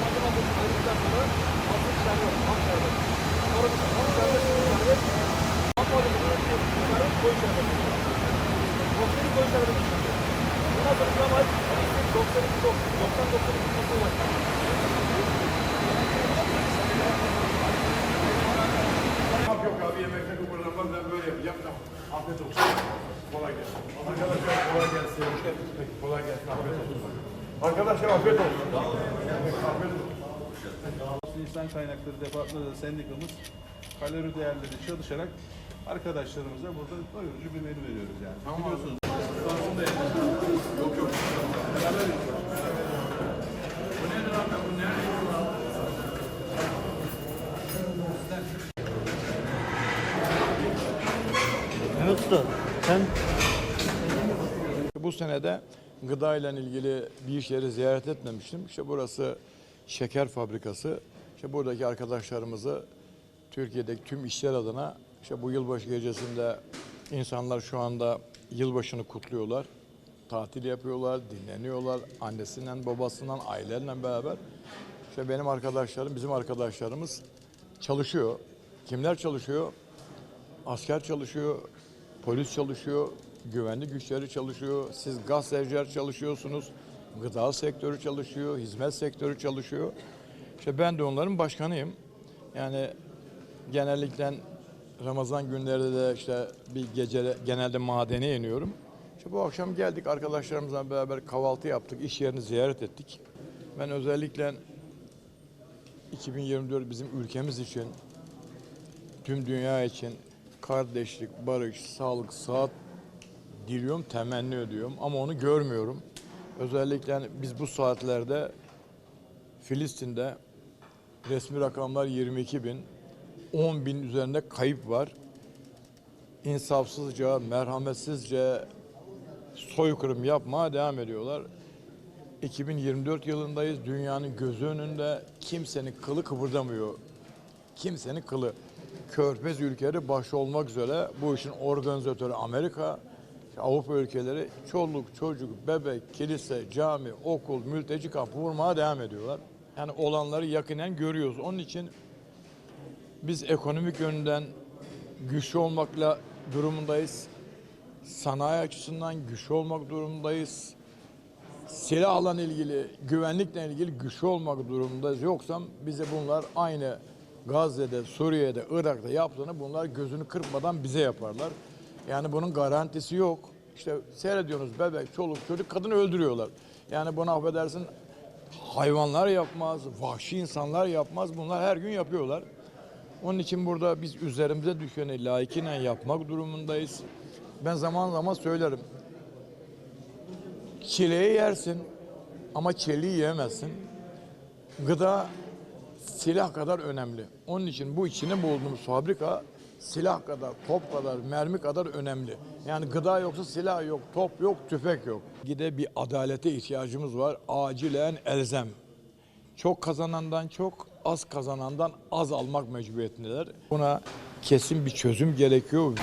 Ramazan ayında ayrıca sonra hafif şerbet, hafif şerbet. Sonra biz hafif şerbet, sıvı şerbet. Hafif şerbet, sıvı şerbet, koyu şerbet. Kokteyli koyu şerbet içiyoruz. Bundan sonra İmam Hatip 92 90-92 kapı var. Yok abi yemekte kıpırdanmam ben böyle yapacağım tamam. Afiyet olsun. Kolay gelsin. Arkadaşlar kolay gelsin. Kolay gelsin. Afiyet olsun. Arkadaşlar afiyet olsun. Afiyet olsun. İnsan Kaynakları Departmanı sendikamız kalori değerleri çalışarak arkadaşlarımıza burada doyurucu bir menü veriyoruz yani. Biliyorsunuz. Yok yok. Mehmet Usta sen Bu senede gıda ile ilgili bir iş yeri ziyaret etmemiştim. İşte burası şeker fabrikası. İşte buradaki arkadaşlarımızı Türkiye'deki tüm işler adına işte bu yılbaşı gecesinde insanlar şu anda yılbaşını kutluyorlar. Tatil yapıyorlar, dinleniyorlar. Annesinden, babasından, ailelerle beraber. İşte benim arkadaşlarım, bizim arkadaşlarımız çalışıyor. Kimler çalışıyor? Asker çalışıyor, polis çalışıyor, güvenlik güçleri çalışıyor, siz gazeteciler çalışıyorsunuz, gıda sektörü çalışıyor, hizmet sektörü çalışıyor. İşte ben de onların başkanıyım. Yani genellikle Ramazan günleri de işte bir gece genelde madene iniyorum. İşte bu akşam geldik arkadaşlarımızla beraber kahvaltı yaptık, iş yerini ziyaret ettik. Ben özellikle 2024 bizim ülkemiz için tüm dünya için kardeşlik, barış, sağlık, sıhhat diliyorum, temenni ediyorum ama onu görmüyorum. Özellikle biz bu saatlerde Filistin'de resmi rakamlar 22 bin, 10 bin üzerinde kayıp var. İnsafsızca, merhametsizce soykırım yapmaya devam ediyorlar. 2024 yılındayız. Dünyanın gözü önünde kimsenin kılı kıpırdamıyor kimsenin kılı. Körfez ülkeleri başta olmak üzere bu işin organizatörü Amerika, Avrupa ülkeleri çoluk, çocuk, bebek, kilise, cami, okul, mülteci kampı vurmaya devam ediyorlar. Yani olanları yakinen görüyoruz. Onun için biz ekonomik yönden güçlü olmakla durumundayız. Sanayi açısından güçlü olmak durumundayız silahla ilgili, güvenlikle ilgili güçlü olmak durumundayız. Yoksa bize bunlar aynı Gazze'de, Suriye'de, Irak'ta yaptığını bunlar gözünü kırpmadan bize yaparlar. Yani bunun garantisi yok. İşte seyrediyorsunuz bebek, çoluk, çocuk, kadını öldürüyorlar. Yani bunu affedersin hayvanlar yapmaz, vahşi insanlar yapmaz. Bunlar her gün yapıyorlar. Onun için burada biz üzerimize düşeni layıkıyla yapmak durumundayız. Ben zaman zaman söylerim. Çileği yersin ama çeliği yiyemezsin. Gıda silah kadar önemli. Onun için bu içine bulunduğumuz fabrika silah kadar, top kadar, mermi kadar önemli. Yani gıda yoksa silah yok, top yok, tüfek yok. Gide bir adalete ihtiyacımız var. Acilen elzem. Çok kazanandan çok, az kazanandan az almak mecburiyetindeler. Buna kesin bir çözüm gerekiyor.